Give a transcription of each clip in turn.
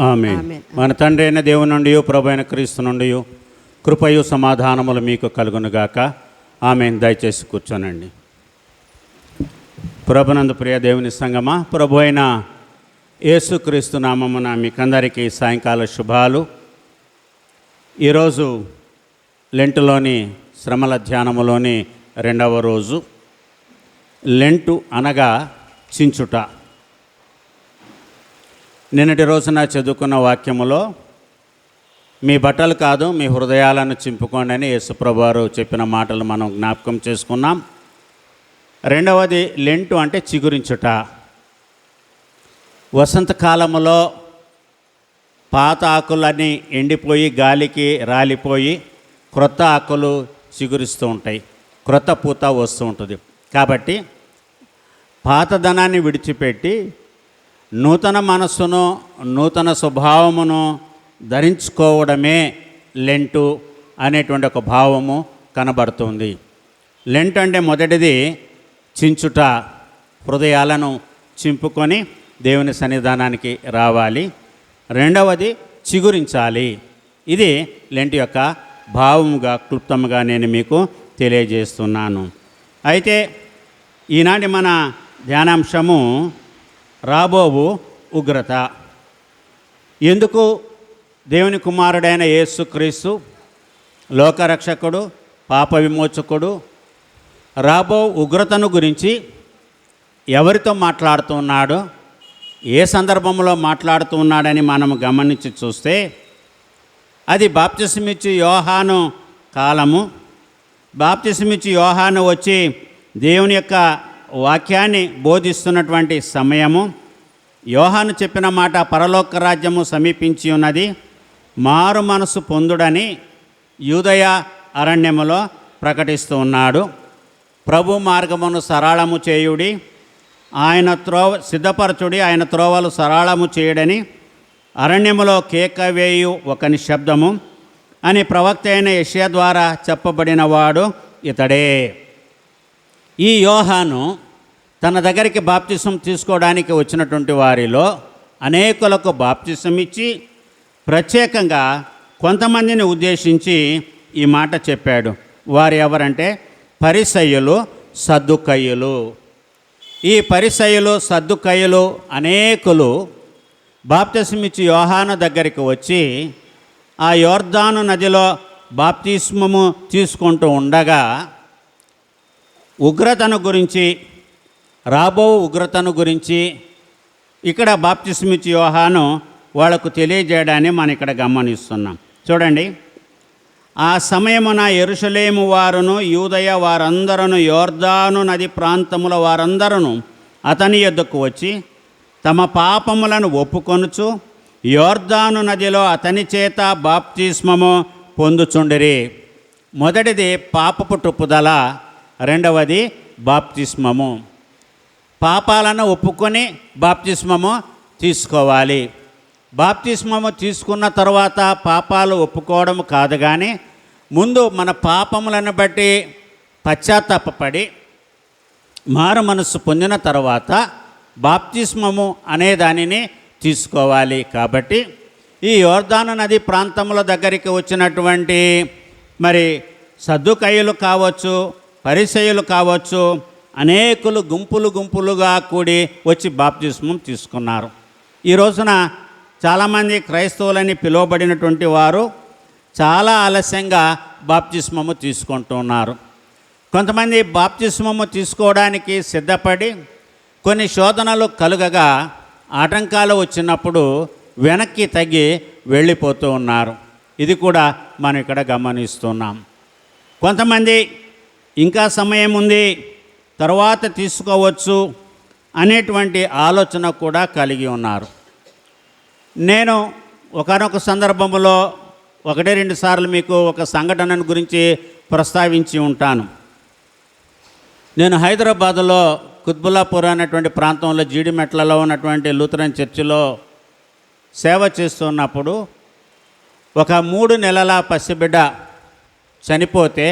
ఆమె. మన తండ్రి అయిన దేవుని నుండి ప్రభు అయిన క్రీస్తు నుండి కృపయు సమాధానములు మీకు కలుగునుగాక. ఆమె దయచేసి కూర్చోనండి. ప్రభునందు ప్రియ దేవుని సంగమా ప్రభు అయిన యేసుక్రీస్తు నామమున మీకందరికీ సాయంకాల శుభాలు. ఈరోజు లెంటులోని శ్రమల ధ్యానములోని రెండవ రోజు. లెంటు అనగా చించుట. నిన్నటి రోజున చదువుకున్న వాక్యములో మీ బట్టలు కాదు మీ హృదయాలను చింపుకోండి అని యేసుప్రభు చెప్పిన మాటలు మనం జ్ఞాపకం చేసుకున్నాం. రెండవది లెంటు అంటే చిగురించుట వసంతకాలములో పాత ఆకులన్నీ ఎండిపోయి గాలికి రాలిపోయి క్రొత్త ఆకులు చిగురిస్తూ ఉంటాయి. క్రొత్త పూత వస్తూ ఉంటుంది. కాబట్టి పాతదనాన్ని విడిచిపెట్టి నూతన మనస్సును నూతన స్వభావమును ధరించుకోవడమే లెంటు అనేటువంటి ఒక భావము కనబడుతుంది. లెంట్ అంటే మొదటిది చించుట హృదయాలను చింపుకొని దేవుని సన్నిధానానికి రావాలి. రెండవది చిగురించాలి. ఇది లెంట్ యొక్క భావముగా క్లుప్తముగా నేను మీకు తెలియజేస్తున్నాను. అయితే ఈనాటి మన ధ్యానాంశము రాబోవు ఉగ్రత. ఎందుకు దేవుని కుమారుడైన యేసుక్రీస్తు లోకరక్షకుడు పాప విమోచకుడు రాబో ఉగ్రతను గురించి ఎవరితో మాట్లాడుతున్నాడో ఏ సందర్భంలో మాట్లాడుతూ ఉన్నాడని మనం గమనించి చూస్తే అది బాప్తిసమిచ్చి యోహాను కాలము. బాప్తిసమిచ్చి యోహాను వచ్చి దేవుని యొక్క వాక్యాన్ని బోధిస్తున్నటువంటి సమయము. యోహాను చెప్పిన మాట పరలోక రాజ్యము సమీపించి ఉన్నది. మారు మనసు పొందుడని యూదయ అరణ్యములో ప్రకటిస్తూ ఉన్నాడు. ప్రభు మార్గమును సరళము చేయుడి. ఆయన త్రోవ సిద్ధపరచుడి. ఆయన త్రోవలు సరళము చేయడని అరణ్యములో కేక వేయు ఒక శబ్దము అని ప్రవక్త అయిన యష్యా ద్వారా చెప్పబడినవాడు ఇతడే. ఈ యోహాను తన దగ్గరికి బాప్తిసం తీసుకోవడానికి వచ్చినటువంటి వారిలో అనేకులకు బాప్తిసం ఇచ్చి ప్రత్యేకంగా కొంతమందిని ఉద్దేశించి ఈ మాట చెప్పాడు. వారు ఎవరంటే పరిసయ్యులు సద్దుకయ్యులు. ఈ పరిసయ్యులు సద్దుకయ్యులు అనేకులు బాప్తిసమిచ్చి యోహాను దగ్గరికి వచ్చి ఆ యోర్దాను నదిలో బాప్తిస్మము తీసుకుంటూ ఉండగా ఉగ్రతను గురించి రాబో ఉగ్రతను గురించి ఇక్కడ బాప్తిస్మిత్ యోహాను వాళ్ళకు తెలియజేయడాన్ని మనం ఇక్కడ గమనిస్తున్నాం. చూడండి. ఆ సమయమున ఎరుషలేము వారును యూదయ వారందరూ యోర్దాను నది ప్రాంతముల వారందరూ అతని యొద్దకు వచ్చి తమ పాపములను ఒప్పుకొనుచు యోర్దాను నదిలో అతని చేత బాప్తిస్మము పొందుచుండిరి. మొదటిది పాపపు టుప్పుదల రెండవది బాప్తిస్మము. పాపాలను ఒప్పుకొని బాప్తిస్మము తీసుకోవాలి. బాప్తిస్మము తీసుకున్న తర్వాత పాపాలు ఒప్పుకోవడం కాదు కానీ ముందు మన పాపములను బట్టి పశ్చాత్తాపడి మారు మనస్సు పొందిన తర్వాత బాప్తిస్మము అనే దానిని తీసుకోవాలి. కాబట్టి ఈ యోర్దాను నది ప్రాంతముల దగ్గరికి వచ్చినటువంటి మరి సద్దుకయ్యలు కావచ్చు పరిసయులు కావచ్చు అనేకులు గుంపులు గుంపులుగా కూడి వచ్చి బాప్తిస్మం తీసుకున్నారు. ఈ రోజున చాలామంది క్రైస్తవులని పిలువబడినటువంటి వారు చాలా ఆలస్యంగా బాప్తిస్మము తీసుకుంటున్నారు. కొంతమంది బాప్తిస్మము తీసుకోవడానికి సిద్ధపడి కొన్ని శోధనలు కలుగగా ఆటంకాలు వచ్చినప్పుడు వెనక్కి తగ్గి వెళ్ళిపోతూ ఉన్నారు. ఇది కూడా మనం ఇక్కడ గమనిస్తున్నాం. కొంతమంది ఇంకా సమయం ఉంది తర్వాత తీసుకోవచ్చు అనేటువంటి ఆలోచన కూడా కలిగి ఉన్నారు. నేను ఒకనొక సందర్భంలో ఒకటి రెండు సార్లు మీకు ఒక సంఘటనను గురించి ప్రస్తావించి ఉంటాను. నేను హైదరాబాదులో కుత్బుల్లాపూర్ అనేటువంటి ప్రాంతంలో జీడిమెట్లలో ఉన్నటువంటి లూథరన్ చర్చిలో సేవ చేస్తున్నప్పుడు ఒక మూడు నెలల పసిబిడ్డ చనిపోతే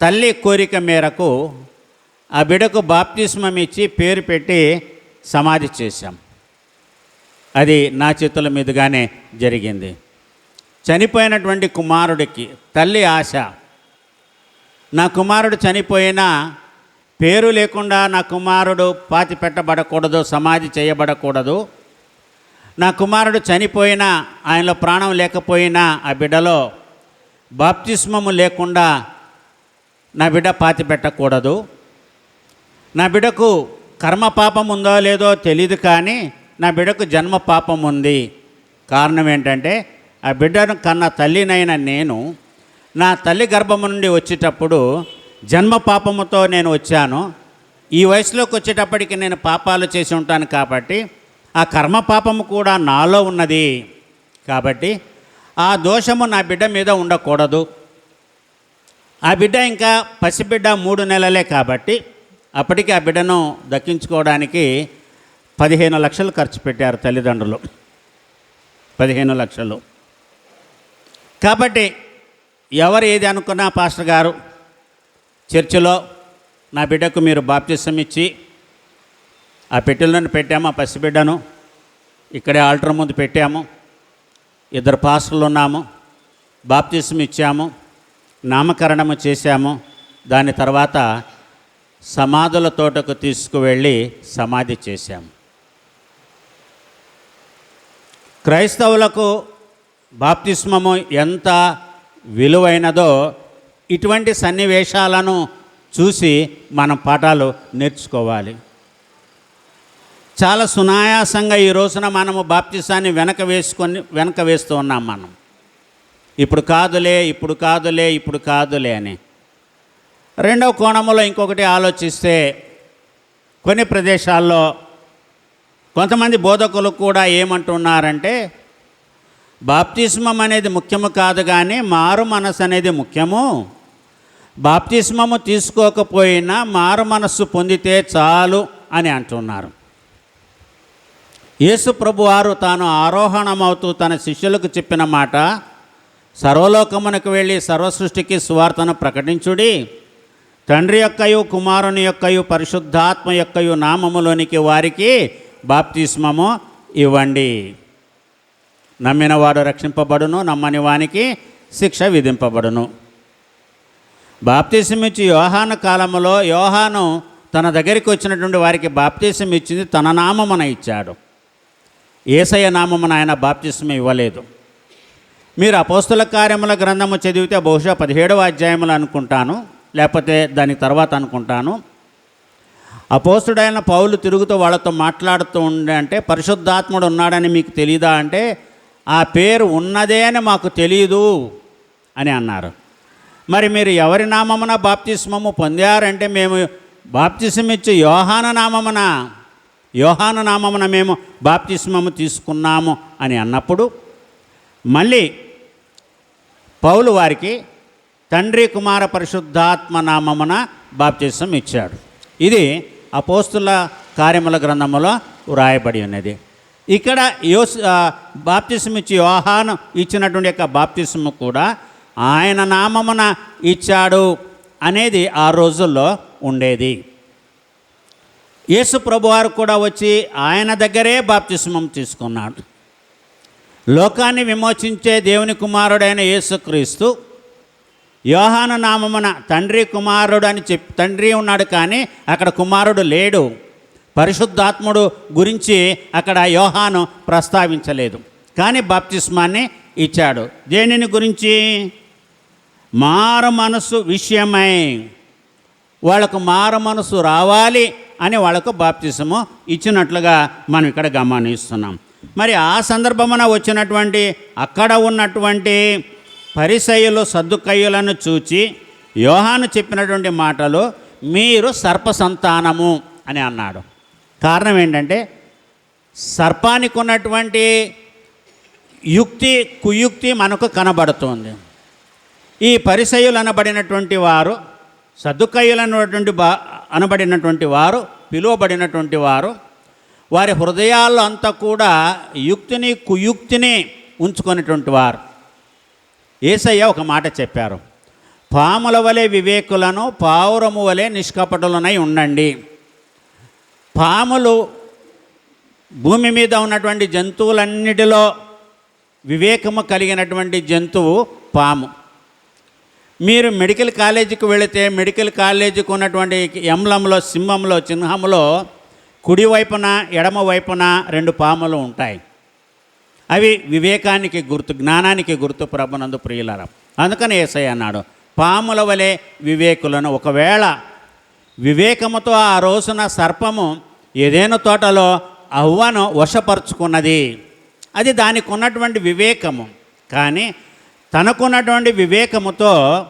తల్లి కోరిక మేరకు ఆ బిడకు బాప్తిస్మం ఇచ్చి పేరు పెట్టి సమాధి చేశాం. అది నా చేతుల మీదుగానే జరిగింది. చనిపోయినటువంటి కుమారుడికి తల్లి ఆశ నా కుమారుడు చనిపోయినా పేరు లేకుండా నా కుమారుడు పాతి పెట్టబడకూడదు సమాధి చేయబడకూడదు. నా కుమారుడు చనిపోయినా ఆయనలో ప్రాణం లేకపోయినా ఆ బిడ్డలో బాప్తిస్మము లేకుండా నా బిడ్డ పాతి పెట్టకూడదు. నా బిడ్డకు కర్మ పాపం ఉందో లేదో తెలియదు కానీ నా బిడ్డకు జన్మ పాపం ఉంది. కారణం ఏంటంటే ఆ బిడ్డను కన్న తల్లినైన నేను నా తల్లి గర్భం నుండి వచ్చేటప్పుడు జన్మ పాపముతో నేను వచ్చాను. ఈ వయసులోకి వచ్చేటప్పటికి నేను పాపాలు చేసి ఉంటాను కాబట్టి ఆ కర్మ పాపము కూడా నాలో ఉన్నది. కాబట్టి ఆ దోషము నా బిడ్డ మీద ఉండకూడదు. ఆ బిడ్డ ఇంకా పసిబిడ్డ మూడు నెలలే కాబట్టి అప్పటికి ఆ బిడ్డను దక్కించుకోవడానికి పదిహేను లక్షలు ఖర్చు పెట్టారు తల్లిదండ్రులు. పదిహేను లక్షలు. కాబట్టి ఎవరు ఏది అనుకున్నా పాస్టర్ గారు చర్చిలో నా బిడ్డకు మీరు బాప్తిసం ఇచ్చి ఆ పెట్టెలను పెట్టాము ఆ పసిబిడ్డను ఇక్కడే ఆల్టర్ ముందు పెట్టాము ఇద్దరు పాస్టర్లు ఉన్నాము బాప్తిసం ఇచ్చాము నామకరణము చేశాము. దాని తర్వాత సమాధుల తోటకు తీసుకువెళ్ళి సమాధి చేశాము. క్రైస్తవులకు బాప్తిస్మము ఎంత విలువైనదో ఇటువంటి సన్నివేశాలను చూసి మనం పాఠాలు నేర్చుకోవాలి. చాలా సునాయాసంగా ఈ రోజున మనము బాప్తిసాన్ని వెనక వేసుకొని వెనక వేస్తూ ఉన్నాం మనం. ఇప్పుడు కాదులే ఇప్పుడు కాదులే ఇప్పుడు కాదులే అని. రెండవ కోణంలో ఇంకొకటి ఆలోచిస్తే కొన్ని ప్రదేశాల్లో కొంతమంది బోధకులు కూడా ఏమంటున్నారంటే బాప్తిస్మం అనేది ముఖ్యము కాదు కానీ మారు మనసు అనేది ముఖ్యము. బాప్తిస్మము తీసుకోకపోయినా మారు మనస్సు పొందితే చాలు అని అంటున్నారు. యేసు ప్రభువారు తాను ఆరోహణమవుతూ తన శిష్యులకు చెప్పిన మాట సర్వలోకమునకు వెళ్ళి సర్వసృష్టికి సువార్తను ప్రకటించుడి. తండ్రి యొక్కయు కుమారుని యొక్కయు పరిశుద్ధాత్మ యొక్కయు నామములోనికి వారికి బాప్తిస్మము ఇవ్వండి. నమ్మిన వాడు రక్షింపబడును నమ్మని వానికి శిక్ష విధింపబడును. బాప్తీసం ఇచ్చి యోహాను కాలంలో యోహాను తన దగ్గరికి వచ్చినటువంటి వారికి బాప్తీసం ఇచ్చింది తన నామమున ఇచ్చాడు. ఏసయ్య నామమున ఆయన బాప్తిసం ఇవ్వలేదు. మీరు అపోస్తుల కార్యముల గ్రంథము చదివితే బహుశా పదిహేడవ అధ్యాయములు అనుకుంటాను లేకపోతే దాని తర్వాత అనుకుంటాను. అపోస్తుడైన పౌలు తిరుగుతూ వాళ్ళతో మాట్లాడుతూ ఉండే అంటే పరిశుద్ధాత్ముడు ఉన్నాడని మీకు తెలియదా అంటే ఆ పేరు ఉన్నదే అని మాకు తెలియదు అని అన్నారు. మరి మీరు ఎవరి నామమున బాప్తిస్మము పొందారంటే మేము బాప్తిస్మ ఇచ్చి యోహాన నామమున యోహాన నామమున మేము బాప్తిస్మము తీసుకున్నాము అని అన్నప్పుడు మళ్ళీ పౌలు వారికి తండ్రి కుమార పరిశుద్ధాత్మ నామమున బాప్తిసం ఇచ్చాడు. ఇది అపోస్తుల కార్యముల గ్రంథములో వ్రాయబడి ఉన్నది. ఇక్కడ యోస్ బాప్తిసం ఇచ్చి యోహాను ఇచ్చినటువంటి యొక్క బాప్తిసము కూడా ఆయన నామమున ఇచ్చాడు అనేది ఆ రోజుల్లో ఉండేది. యేసు ప్రభువారు కూడా వచ్చి ఆయన దగ్గరే బాప్తిస్మం తీసుకున్నాడు. లోకాన్ని విమోచించే దేవుని కుమారుడైన యేసుక్రీస్తు యోహాను నామమున తండ్రి కుమారుడు అని చెప్పి తండ్రి ఉన్నాడు కానీ అక్కడ కుమారుడు లేడు. పరిశుద్ధాత్ముడు గురించి అక్కడ యోహాను ప్రస్తావించలేదు. కానీ బాప్తిస్మాన్ని ఇచ్చాడు. దేనిని గురించి? మారు మనసు విషయమై. వాళ్ళకు మారు మనసు రావాలి అని వాళ్ళకు బాప్తిసము ఇచ్చినట్లుగా మనం ఇక్కడ గమనిస్తున్నాం. మరి ఆ సందర్భమున వచ్చినటువంటి అక్కడ ఉన్నటువంటి పరిసయులు సర్దుకయ్యులను చూచి యోహాను చెప్పినటువంటి మాటలు మీరు సర్ప సంతానము అని అన్నాడు. కారణం ఏంటంటే సర్పానికి ఉన్నటువంటి యుక్తి కుయుక్తి మనకు కనబడుతుంది. ఈ పరిసయులు అనబడినటువంటి వారు సద్దుకయ్యులు అన్నటువంటి బా అనబడినటువంటి వారు పిలువబడినటువంటి వారు వారి హృదయాల్లో అంతా కూడా యుక్తిని కుయుక్తిని ఉంచుకునేటువంటి వారు. ఏసయ్య ఒక మాట చెప్పారు. పాముల వలె వివేకులను పావురము వలె నిష్కపటులనై ఉండండి. పాములు భూమి మీద ఉన్నటువంటి జంతువులన్నిటిలో వివేకము కలిగినటువంటి జంతువు పాము. మీరు మెడికల్ కాలేజీకి వెళితే మెడికల్ కాలేజీకి ఉన్నటువంటి ఎంలంలో సింహంలో చిహ్నంలో కుడి వైపున ఎడమ వైపున రెండు పాములు ఉంటాయి. అవి వివేకానికి గుర్తు జ్ఞానానికి గుర్తు ప్రభునందు ప్రియులరం. అందుకని ఏసై అన్నాడు పాముల వలె వివేకులను ఒకవేళ వివేకముతో ఆ రోజున సర్పము ఏదైనా తోటలో అవ్వను వశపరుచుకున్నది. అది దానికి ఉన్నటువంటి వివేకము. కానీ తనకున్నటువంటి వివేకముతో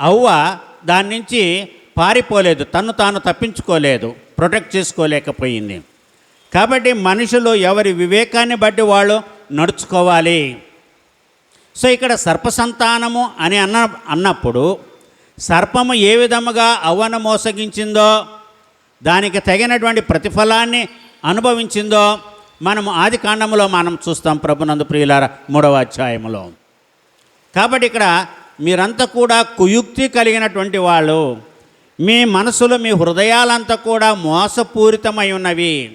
అవ్వ దాని నుంచి పారిపోలేదు తను తాను తప్పించుకోలేదు. ప్రొటెక్ట్ చేసుకోలేకపోయింది. కాబట్టి మనుషులు ఎవరి వివేకాన్ని బట్టి వాళ్ళు నడుచుకోవాలి. సో ఇక్కడ సర్పసంతానము అని అన్న అన్నప్పుడు సర్పము ఏ విధముగా అవ్వను మోసగించిందో దానికి తగినటువంటి ప్రతిఫలాన్ని అనుభవించిందో మనము ఆది కాండములో మనం చూస్తాం ప్రభునందు ప్రియులార మూడవ అధ్యాయములో. కాబట్టి ఇక్కడ మీరంతా కూడా కుయుక్తి కలిగినటువంటి వాళ్ళు. మీ మనసులు మీ హృదయాలంతా కూడా మోసపూరితమై ఉన్నవి.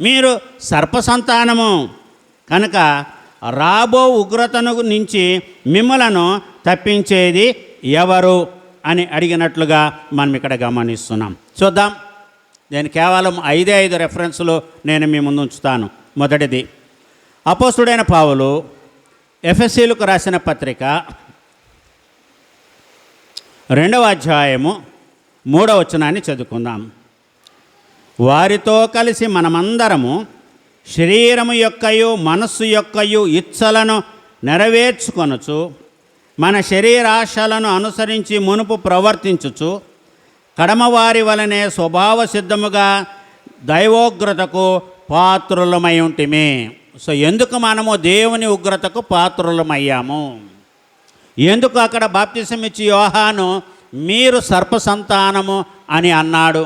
మీరు సర్పసంతానము. కనుక రాబో ఉగ్రతను నుంచి మిమ్మలను తప్పించేది ఎవరు అని అడిగినట్లుగా మనం ఇక్కడ గమనిస్తున్నాం. చూద్దాం. నేను కేవలం ఐదే ఐదు రెఫరెన్స్లు నేను మీ ముందు ఉంచుతాను. మొదటిది అపోస్తుడైన పావులు ఎఫ్ఎస్సీలకు రాసిన పత్రిక రెండవ అధ్యాయము మూడవ వచనాన్ని చదువుకుందాం. వారితో కలిసి మనమందరము శరీరము యొక్కయు మనస్సు యొక్కయు ఇచ్చలను నెరవేర్చుకొనుచు మన శరీరాశలను అనుసరించి మునుపు ప్రవర్తించుచు కడమవారి వలనే స్వభావ సిద్ధముగా దైవోగ్రతకు పాత్రులమై ఉంటిమి. సో ఎందుకు మనము దేవుని ఉగ్రతకు పాత్రులమయ్యాము? ఎందుకు అక్కడ బాప్తిసం ఇచ్చి యోహాను మీరు సర్ప సంతానము అని అన్నాడు.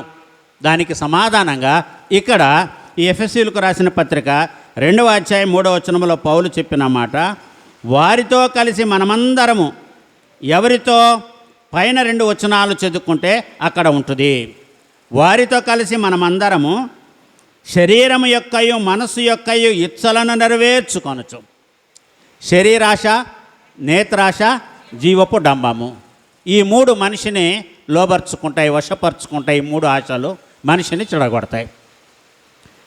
దానికి సమాధానంగా ఇక్కడ ఎఫ్ఎస్సీలకు రాసిన పత్రిక రెండవ అధ్యాయం మూడవ వచనంలో పౌలు చెప్పిన మాట వారితో కలిసి మనమందరము ఎవరితో? పైన రెండు వచనాలు చదువుకుంటే అక్కడ ఉంటుంది. వారితో కలిసి మనమందరము శరీరము యొక్కయు మనసు యొక్కయు ఇచ్చలను నెరవేర్చుకొనచ్చు శరీరాశ నేత్రాశ జీవపు డంబము. ఈ మూడు మనిషిని లోబర్చుకుంటాయి వశపరుచుకుంటాయి ఈ మూడు ఆశలు మనిషిని చెడగొడతాయి.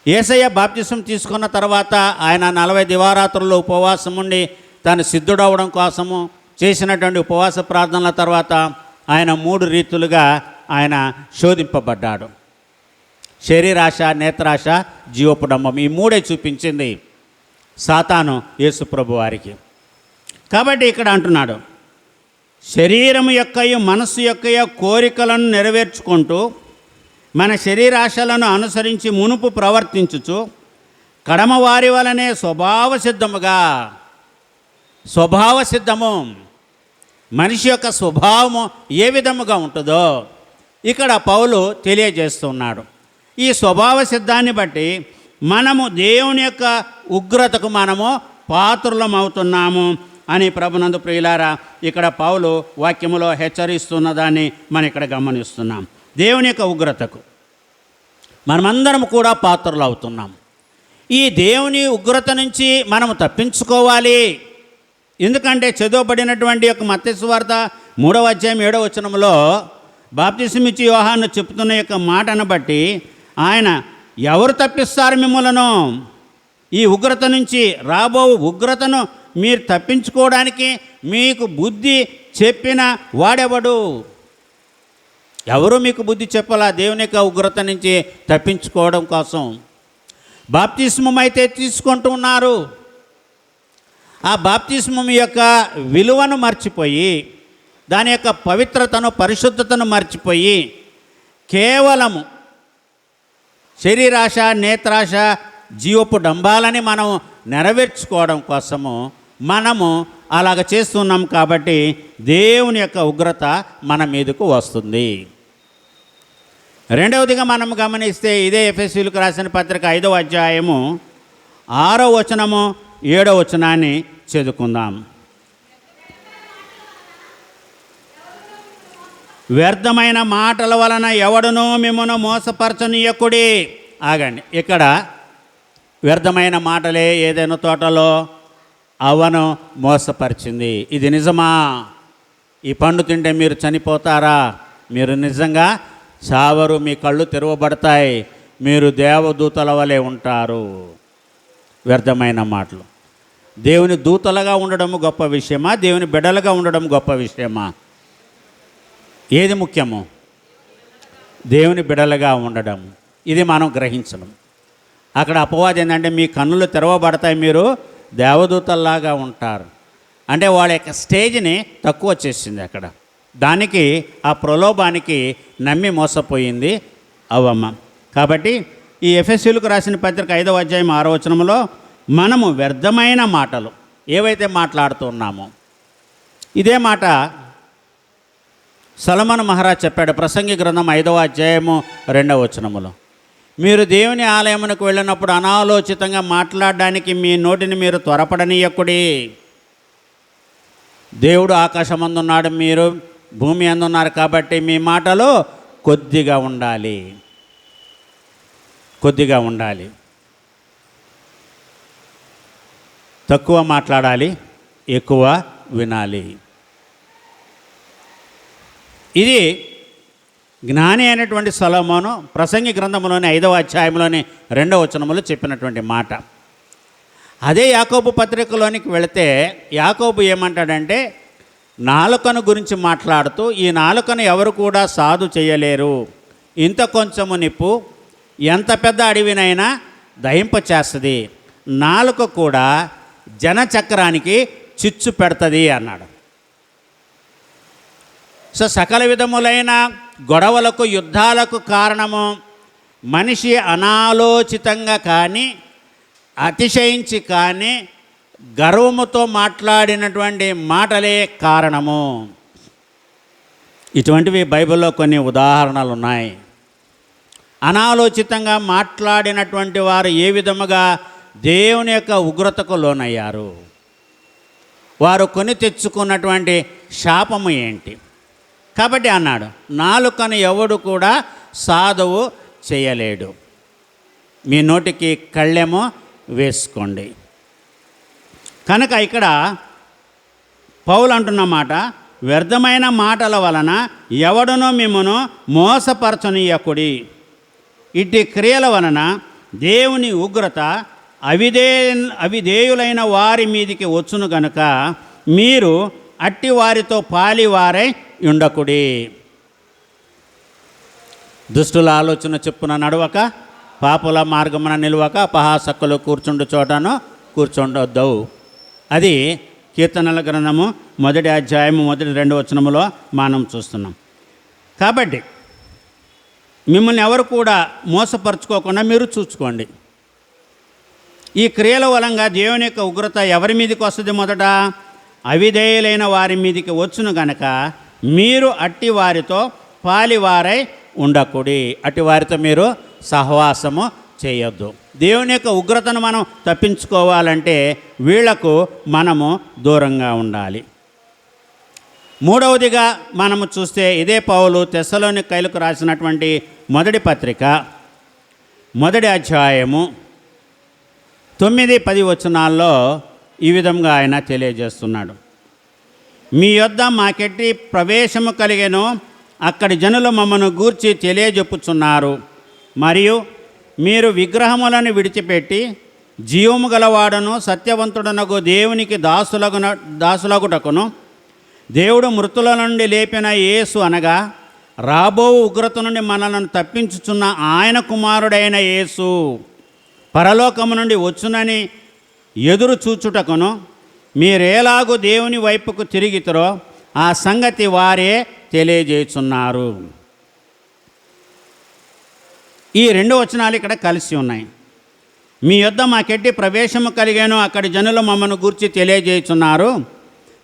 ఏసయ్య బాప్తిసం తీసుకున్న తర్వాత ఆయన నలభై దివారాత్రులు ఉపవాసం ఉండి తాను సిద్ధుడవడం కోసము చేసినటువంటి ఉపవాస ప్రార్థనల తర్వాత ఆయన మూడు రీతులుగా ఆయన శోధింపబడ్డాడు. శరీరాశ నేత్రాశ జీవపుడంబం ఈ మూడే చూపించింది సాతాను యేసుప్రభు వారికి. కాబట్టి ఇక్కడ అంటున్నాడు శరీరం యొక్క మనస్సు యొక్క కోరికలను నెరవేర్చుకుంటూ మన శరీరాశలను అనుసరించి మునుపు ప్రవర్తించుచు కడమవారి వలనే స్వభావ సిద్ధముగా స్వభావ సిద్ధము. మనిషి యొక్క స్వభావము ఏ విధముగా ఉంటుందో ఇక్కడ పౌలు తెలియజేస్తున్నాడు. ఈ స్వభావ సిద్ధాన్ని బట్టి మనము దేవుని యొక్క ఉగ్రతకు మనము పాత్రులం అవుతున్నాము అని ప్రభునందు ప్రియులారా ఇక్కడ పౌలు వాక్యములో హెచ్చరిస్తున్న దాన్ని మనం ఇక్కడ గమనిస్తున్నాం. దేవుని యొక్క ఉగ్రతకు. మనమందరం కూడా పాత్రలు అవుతున్నాం ఈ దేవుని ఉగ్రత నుంచి మనము తప్పించుకోవాలి. ఎందుకంటే చదువుబడినటువంటి యొక్క మత్స్యవార్త మూడవ అధ్యాయం ఏడవ వచనంలో బాప్తిసమిచ్చి యోహాను చెప్తున్న యొక్క మాటను బట్టి ఆయన ఎవరు తప్పిస్తారు మిమ్మలను ఈ ఉగ్రత నుంచి రాబో ఉగ్రతను మీరు తప్పించుకోవడానికి మీకు బుద్ధి చెప్పిన వాడెవడు? ఎవరు మీకు బుద్ధి చెప్పాలా? దేవుని యొక్క ఉగ్రత నుంచి తప్పించుకోవడం కోసం. బాప్తిస్మం అయితే తీసుకుంటూ ఉన్నారు. ఆ బాప్తిస్మం యొక్క విలువను మర్చిపోయి దాని యొక్క పవిత్రతను పరిశుద్ధతను మర్చిపోయి కేవలము శరీరాశ నేత్రాశ జీవపు డంబాలని మనం నెరవేర్చుకోవడం కోసము మనము అలాగ చేస్తున్నాం కాబట్టి దేవుని యొక్క ఉగ్రత మన మీదకు వస్తుంది. రెండవదిగా మనం గమనిస్తే ఇదే ఎఫ్ఎస్సీలకు రాసిన పత్రిక ఐదవ అధ్యాయము ఆరో వచనము ఏడో వచనాన్ని చదువుకుందాం. వ్యర్థమైన మాటల వలన ఎవడనో మిమ్మను మోసపరచనీయకుడి. ఆగండి ఇక్కడ వ్యర్థమైన మాటలే ఏదైనా తోటలో అవను మోసపరిచింది. ఇది నిజమా? ఈ పండు తింటే మీరు చనిపోతారా? మీరు నిజంగా చావరు మీ కళ్ళు తెరవబడతాయి. మీరు దేవదూతల వలె ఉంటారు. వ్యర్థమైన మాటలు. దేవుని దూతలుగా ఉండడం గొప్ప విషయమా? దేవుని బిడ్డలుగా ఉండడం గొప్ప విషయమా? ఏది ముఖ్యము? దేవుని బిడలుగా ఉండడం. ఇది మనం గ్రహించడం. అక్కడ అపవాదం ఏంటంటే మీ కన్నులు తెరవబడతాయి మీరు దేవదూతల్లాగా ఉంటారు. అంటే వాళ్ళ యొక్క స్టేజ్ని తక్కువ చేసింది అక్కడ. దానికి ఆ ప్రలోభానికి నమ్మి మోసపోయింది అవమ్మ. కాబట్టి ఈ ఎఫ్ఎస్సీలకు రాసిన పత్రిక ఐదవ అధ్యాయం ఆరో వచనంలో మనము వ్యర్థమైన మాటలు ఏవైతే మాట్లాడుతున్నామో ఇదే మాట సలమన్ మహారాజ్ చెప్పాడు ప్రసంగి గ్రంథం ఐదవ అధ్యాయము రెండవ వచనములో. మీరు దేవుని ఆలయమునకు వెళ్ళినప్పుడు అనాలోచితంగా మాట్లాడడానికి మీ నోటిని మీరు త్వరపడనీయకుడి. దేవుడు ఆకాశమందున్నాడు మీరు భూమి అందున్నారు కాబట్టి మీ మాటలు కొద్దిగా ఉండాలి. కొద్దిగా ఉండాలి. తక్కువ మాట్లాడాలి ఎక్కువ వినాలి. ఇది జ్ఞాని అయినటువంటి సొలొమోను ప్రసంగి గ్రంథంలోని ఐదవ అధ్యాయంలోని రెండవ వచనములో చెప్పినటువంటి మాట. అదే యాకోబు పత్రికలోనికి వెళితే యాకోబు ఏమంటాడంటే నాలుకను గురించి మాట్లాడుతూ ఈ నాలుకను ఎవరు కూడా సాధు చేయలేరు. ఇంత కొంచెము నిప్పు ఎంత పెద్ద అడవినైనా దహింప చేస్తుంది. నాలుక కూడా జనచక్రానికి చిచ్చు పెడుతుంది అన్నాడు. సో సకల విధములైన గొడవలకు యుద్ధాలకు కారణము మనిషి అనాలోచితంగా కానీ అతిశయించి కానీ గర్వముతో మాట్లాడినటువంటి మాటలే కారణము. ఇటువంటివి బైబిల్లో కొన్ని ఉదాహరణలు ఉన్నాయి అనాలోచితంగా మాట్లాడినటువంటి వారు ఏ విధముగా దేవుని యొక్క ఉగ్రతకు లోనయ్యారు? వారు కొని తెచ్చుకున్నటువంటి శాపము ఏంటి? కాబట్టి అన్నాడు నాలుకను ఎవడు కూడా సాధువు చేయలేడు. మీ నోటికి కళ్ళెమో వేసుకోండి. కనుక ఇక్కడ పౌలు అంటున్న మాట వ్యర్థమైన మాటల వలన ఎవడునో మిమ్మను మోసపరచనీయకుడి. ఇట్టి క్రియల వలన దేవుని ఉగ్రత అవిదే అవిధేయులైన వారి మీదికి వచ్చును కనుక మీరు అట్టి వారితో పాలివారై ఉండకుడి. దుష్టుల ఆలోచన చెప్పున నడవక పాపుల మార్గమున నిలవక అపహాసక్కులు కూర్చుండు చోటను కూర్చుండొద్దు. అది కీర్తనల గ్రంథము మొదటి అధ్యాయము మొదటి రెండు వచనములో మనం చూస్తున్నాం. కాబట్టి మిమ్మల్ని ఎవరు కూడా మోసపరుచుకోకుండా మీరు చూసుకోండి. ఈ క్రియల వలంగా దేవుని యొక్క ఉగ్రత ఎవరి మీదకి వస్తుంది మొదట? అవిధేయులైన వారి మీదకి వచ్చును గనక మీరు అట్టి వారితో పాలివారై ఉండకుడి. అట్టి వారితో మీరు సహవాసము చేయొద్దు. దేవుని యొక్క ఉగ్రతను మనం తప్పించుకోవాలంటే వీళ్ళకు మనము దూరంగా ఉండాలి. మూడవదిగా మనము చూస్తే ఇదే పౌలు తెస్సలోని కైలుకు రాసినటువంటి మొదటి పత్రిక మొదటి అధ్యాయము తొమ్మిది పది వచనాల్లో ఈ విధంగా ఆయన తెలియజేస్తున్నాడు. మీ యొద్ద మాకెట్టి ప్రవేశము కలిగెను అక్కడి జనులు మమ్మను గూర్చి తెలియజెప్పుచున్నారు. మరియు మీరు విగ్రహములను విడిచిపెట్టి జీవము గలవాడను సత్యవంతుడనగు దేవునికి దాసులగున దాసులగుటకును దేవుడు మృతుల నుండి లేపిన యేసు అనగా రాబో ఉగ్రత నుండి మనలను తప్పించుచున్న ఆయన కుమారుడైన యేసు. పరలోకము నుండి వచ్చునని ఎదురు చూచుటకును మీరేలాగూ దేవుని వైపుకు తిరిగితరో ఆ సంగతి వారే తెలియజేయుచున్నారు. ఈ రెండు వచనాలు ఇక్కడ కలిసి ఉన్నాయి. మీ యొద్ద మాకెట్టి ప్రవేశము కలిగాను అక్కడి జనులు మమ్మను గూర్చి తెలియజేయుచున్నారు.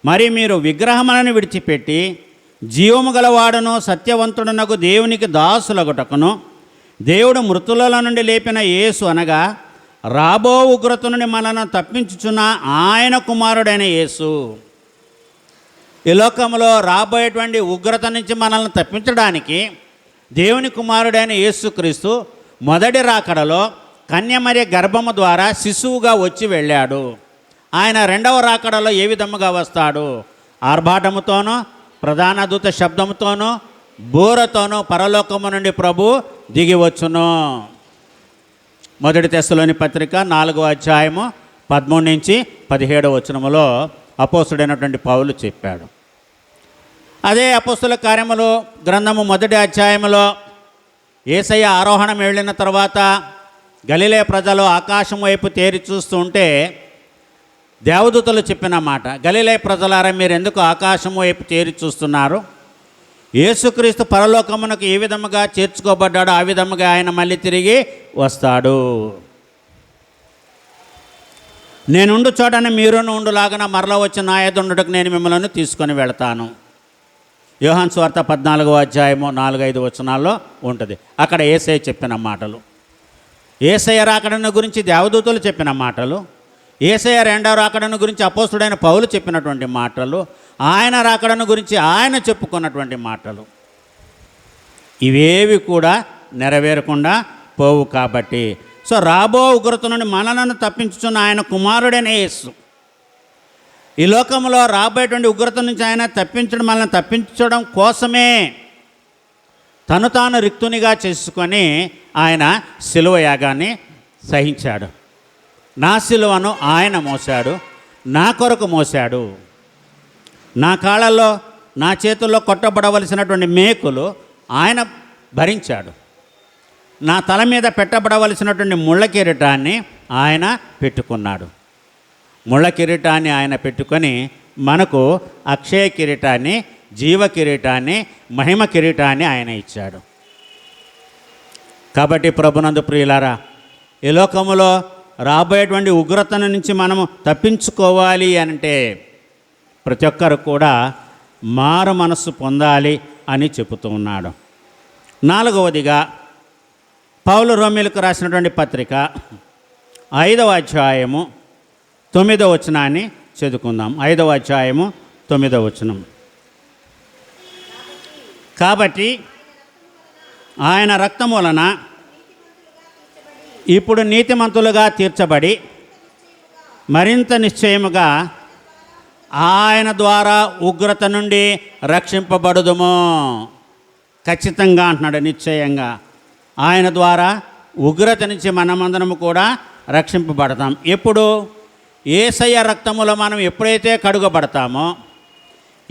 మరి మీరు విగ్రహములను విడిచిపెట్టి జీవము గలవాడను సత్యవంతుడనకు దేవునికి దాసులగుటకును దేవుడు మృతులలో నుండి లేపిన యేసు అనగా రాబో ఉగ్రత నుండి మనను తప్పించుచున్న ఆయన కుమారుడైన యేసు. ఈ లోకంలో రాబోయేటువంటి ఉగ్రత నుంచి మనల్ని తప్పించడానికి దేవుని కుమారుడైన యేసుక్రీస్తు మొదటి రాకడలో కన్యమర్య గర్భము ద్వారా శిశువుగా వచ్చి వెళ్ళాడు. ఆయన రెండవ రాకడలో ఏ విధముగా వస్తాడు? ఆర్భాటముతోనూ ప్రధాన దూత శబ్దముతోనో బూరతోనూ పరలోకము నుండి ప్రభు దిగివచ్చును మొదటి తెశలోని పత్రిక నాలుగో అధ్యాయము పదమూడు నుంచి పదిహేడవ వచనములో అపోసుడైనటువంటి పౌలు చెప్పాడు. అదే అపోస్తుల కార్యములు గ్రంథము మొదటి అధ్యాయములో ఏసయ్య ఆరోహణం వెళ్ళిన తర్వాత గలిలే ప్రజలు ఆకాశం వైపు తేరి చూస్తుంటే దేవదూతలు చెప్పిన మాట గలిలే ప్రజలారా మీరు ఎందుకు ఆకాశం వైపు తేరి చూస్తున్నారు? యేసుక్రీస్తు పరలోకమునకు ఏ విధముగా చేర్చుకోబడ్డాడో ఆ విధముగా ఆయన మళ్ళీ తిరిగి వస్తాడు. నేనుండు చోటని మీరును ఉండులాగన మరల వచ్చిన నాయదుండుటకు నేను మిమ్మల్ని తీసుకొని వెళతాను. యోహాన్ స్వార్థ పద్నాలుగో అధ్యాయము నాలుగైదు వచనాల్లో ఉంటుంది. అక్కడ ఏసై చెప్పిన మాటలు. ఏసయ్య రాకడన గురించి దేవదూతలు చెప్పిన మాటలు. ఏసయ రెండవ రాకడను గురించి అపోస్తుడైన పౌలు చెప్పినటువంటి మాటలు ఆయన రాకడను గురించి ఆయన చెప్పుకున్నటువంటి మాటలు. ఇవేవి కూడా నెరవేరకుండా పోవు కాబట్టి. సో రాబో ఉగ్రత నుండి మనలను తప్పించుచున్న ఆయన కుమారుడైన యేసు. ఈ లోకంలో రాబోయేటువంటి ఉగ్రత నుంచి ఆయన తప్పించడం మనల్ని తప్పించడం కోసమే తను తాను రిక్తునిగా చేసుకొని ఆయన శిలువ యాగాన్ని సహించాడు. నా సిలువను ఆయన మోశాడు నా కొరకు మోశాడు. నా కాళ్ళల్లో నా చేతుల్లో కొట్టబడవలసినటువంటి మేకులు ఆయన భరించాడు. నా తల మీద పెట్టబడవలసినటువంటి ముళ్ళ కిరీటాన్ని ఆయన పెట్టుకున్నాడు. ముళ్ళ కిరీటాన్ని ఆయన పెట్టుకొని మనకు అక్షయ కిరీటాన్ని జీవ కిరీటాన్ని మహిమ కిరీటాన్ని ఆయన ఇచ్చాడు. కాబట్టి ప్రభునందు ప్రియులారా ఈ లోకములో రాబోయేటువంటి ఉగ్రతను నుంచి మనము తప్పించుకోవాలి అంటే ప్రతి ఒక్కరు కూడా మారు మనస్సు పొందాలి అని చెబుతూ ఉన్నాడు. నాలుగవదిగా పౌలు రోమిలకు రాసినటువంటి పత్రిక ఐదవ అధ్యాయము తొమ్మిదవ వచనాన్ని చదువుకుందాం. ఐదవ అధ్యాయము తొమ్మిదవ వచనం. కాబట్టి ఆయన రక్తం వలన ఇప్పుడు నీతిమంతులుగా తీర్చబడి మరింత నిశ్చయముగా ఆయన ద్వారా ఉగ్రత నుండి రక్షింపబడుదుము. ఖచ్చితంగా అంటున్నాడు నిశ్చయంగా. ఆయన ద్వారా ఉగ్రత నుంచి మనమందరము కూడా రక్షింపబడతాం. ఎప్పుడు? ఏసయ్య రక్తములో మనం ఎప్పుడైతే కడుగబడతామో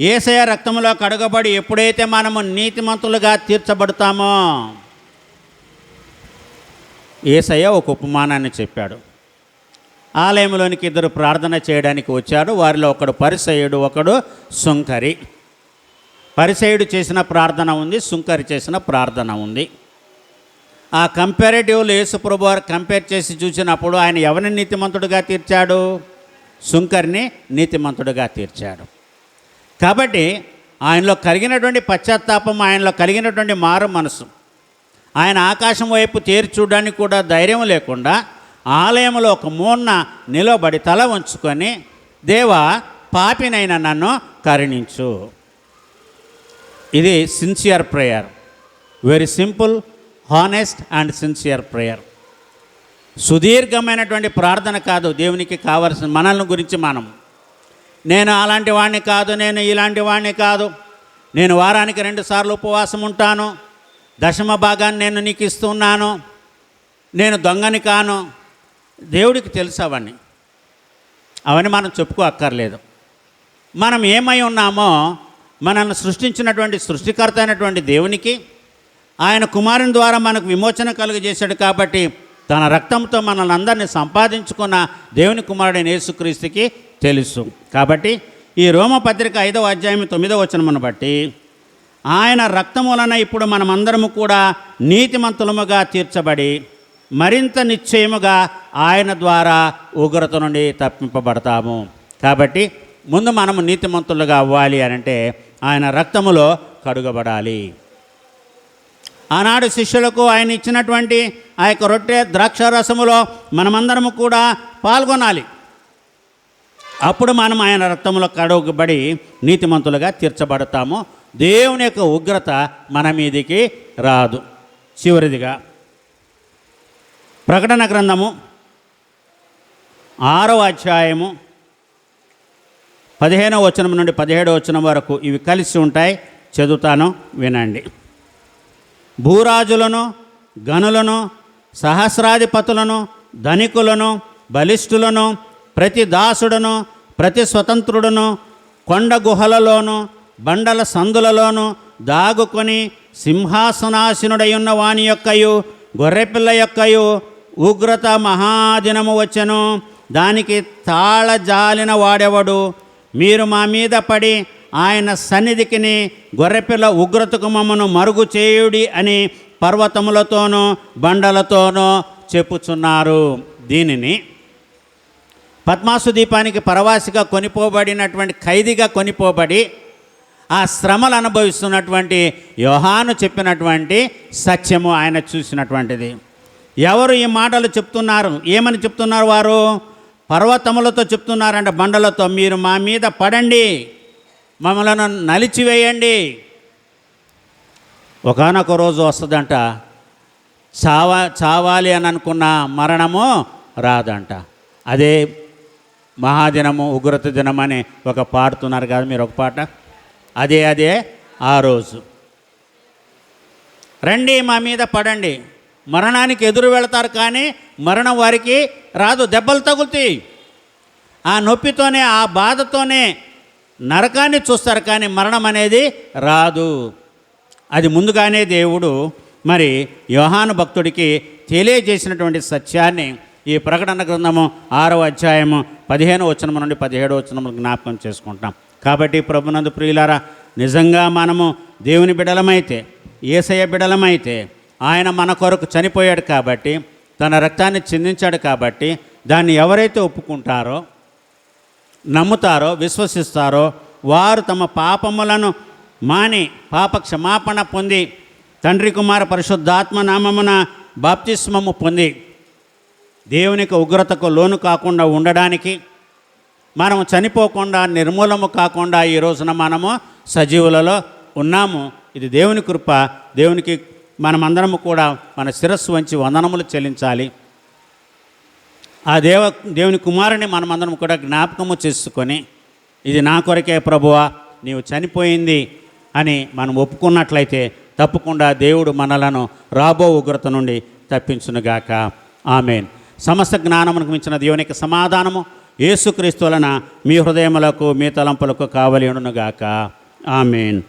ఏసయ రక్తములో కడుగబడి ఎప్పుడైతే మనము నీతిమంతులుగా తీర్చబడతామో ఏసయ్య ఒక ఉపమానాన్ని చెప్పాడు. ఆలయంలోనికి ఇద్దరు ప్రార్థన చేయడానికి వచ్చాడు వారిలో ఒకడు పరిసయుడు ఒకడు సుంకరి. పరిసయుడు చేసిన ప్రార్థన ఉంది సుంకరి చేసిన ప్రార్థన ఉంది. ఆ కంపారేటివ్లో యేసుప్రభు వారు కంపేర్ చేసి చూసినప్పుడు ఆయన ఎవరిని నీతిమంతుడుగా తీర్చాడు? సుంకర్ని నీతిమంతుడుగా తీర్చాడు. కాబట్టి ఆయనలో కలిగినటువంటి పశ్చాత్తాపం ఆయనలో కలిగినటువంటి మారు మనసు. ఆయన ఆకాశం వైపు తేరి చూడడానికి కూడా ధైర్యం లేకుండా ఆలయంలో ఒక మూన్న నిలబడి తల ఉంచుకొని దేవా పాపినైన నన్ను కరుణించు. ఇది sincere prayer very simple honest and sincere prayer సుదీర్ఘమైనటువంటి ప్రార్థన కాదు దేవునికి కావలసిన మనల్ని గురించి మనం. నేను అలాంటి వాడిని కాదు నేను ఇలాంటి వాడిని కాదు. నేను వారానికి రెండుసార్లు ఉపవాసం ఉంటాను. దశమ భాగాన్ని నేను నీకు ఇస్తున్నాను నేను దొంగని కాను. దేవుడికి తెలుసు అవన్నీ. అవన్నీ మనం చెప్పుకో అక్కర్లేదు. మనం ఏమై ఉన్నామో మనల్ని సృష్టించినటువంటి సృష్టికర్త అయినటువంటి దేవునికి ఆయన కుమారుని ద్వారా మనకు విమోచన కలుగజేశాడు కాబట్టి తన రక్తంతో మనల్ని అందరినీ సంపాదించుకున్న దేవుని కుమారుడైన యేసుక్రీస్తుకి తెలుసు. కాబట్టి ఈ రోమపత్రిక ఐదవ అధ్యాయం తొమ్మిదవ వచనమును బట్టి ఆయన రక్తం వలన ఇప్పుడు మనమందరము కూడా నీతిమంతులముగా తీర్చబడి మరింత నిశ్చయముగా ఆయన ద్వారా ఉగ్రత నుండి తప్పింపబడతాము. కాబట్టి ముందు మనము నీతిమంతులుగా అవ్వాలి అని అంటే ఆయన రక్తములో కడుగబడాలి. ఆనాడు శిష్యులకు ఆయన ఇచ్చినటువంటి ఆ యొక్క రొట్టె ద్రాక్షారసములో మనమందరము కూడా పాల్గొనాలి. అప్పుడు మనం ఆయన రక్తంలో కడుగబడి నీతిమంతులుగా తీర్చబడతాము. దేవుని యొక్క ఉగ్రత మన మీదికి రాదు. చివరిదిగా ప్రకటన గ్రంథము ఆరవ అధ్యాయము పదిహేనవ వచనం నుండి పదిహేడవ వచనం వరకు ఇవి కలిసి ఉంటాయి. చదువుతాను వినండి. భూరాజులను గనులను సహస్రాధిపతులను ధనికులను బలిష్ఠులను ప్రతి దాసుడును ప్రతి స్వతంత్రుడును కొండ గుహలలోను బండల సందులలోనూ దాగుకొని సింహాసనాసీనుడయున్న వాని యొక్కయు గొర్రెపిల్ల యొక్కయు ఉగ్రత మహాదినము వచ్చెను. దానికి తాళజాలిన వాడెవడు? మీరు మా మీద పడి ఆయన సన్నిధికిని గొర్రెపిల్ల ఉగ్రతకు మమ్మను మరుగు చేయుడి అని పర్వతములతోనూ బండలతోనూ చెప్పుచున్నారు. దీనిని పద్మాసు దీపానికి పరవాసిగా కొనిపోబడినటువంటి ఖైదీగా కొనిపోబడి ఆ శ్రమలు అనుభవిస్తున్నటువంటి యోహాను చెప్పినటువంటి సత్యము ఆయన చూసినటువంటిది. ఎవరు ఈ మాటలు చెప్తున్నారు? ఏమని చెప్తున్నారు వారు? పర్వతములతో చెప్తున్నారంట బండలతో మీరు మా మీద పడండి మమ్మలను నలిచివేయండి. ఒకనొక రోజు వస్తుందంట చావా చావాలి అని అనుకున్న మరణము రాదంట. అదే మహాదినము ఉగ్రత దినం అని ఒక పాడుతున్నారు కదా మీరు ఒక పాట? అదే అదే ఆ రోజు. రండి మా మీద పడండి. మరణానికి ఎదురు వెళతారు కానీ మరణం వారికి రాదు. దెబ్బలు తగులుతాయి. ఆ నొప్పితోనే ఆ బాధతోనే నరకాన్ని చూస్తారు కానీ మరణం అనేది రాదు. అది ముందుగానే దేవుడు మరి యోహాను భక్తుడికి తెలియజేసినటువంటి సత్యాన్ని ఈ ప్రకటన గ్రంథము ఆరవ అధ్యాయము పదిహేను వచనము నుండి పదిహేడు వచనము జ్ఞాపకం చేసుకుంటాం కాబట్టి ప్రభునందు ప్రియులారా నిజంగా మనము దేవుని బిడలమైతే ఏసయ బిడలమైతే ఆయన మన కొరకు చనిపోయాడు కాబట్టి తన రక్తాన్ని చిందించాడు కాబట్టి దాన్ని ఎవరైతే ఒప్పుకుంటారో నమ్ముతారో విశ్వసిస్తారో వారు తమ పాపములను మాని పాప క్షమాపణ పొంది తండ్రి కుమార పరిశుద్ధాత్మ నామమున బాప్తిస్మము పొంది దేవునికి ఉగ్రతకు లోను కాకుండా ఉండడానికి మనం చనిపోకుండా నిర్మూలము కాకుండా ఈ రోజున మనము సజీవులలో ఉన్నాము. ఇది దేవుని కృప. దేవునికి మనమందరము కూడా మన శిరస్సు వంచి వందనములు చెల్లించాలి. ఆ దేవ దేవుని కుమారుని మనమందరం కూడా జ్ఞాపకము చేసుకొని ఇది నా కొరకే ప్రభువా నీవు చనిపోయింది అని మనం ఒప్పుకున్నట్లయితే తప్పకుండా దేవుడు మనలను రాబో ఉగ్రత నుండి తప్పించునుగాక. ఆమెన్. సమస్త జ్ఞానమునకు మించిన దేవునికి సమాధానము. యేసుక్రీస్తు వలన మీ హృదయములకు మీ తలంపులకు కావలి ఉండునుగాక. ఆమెన్.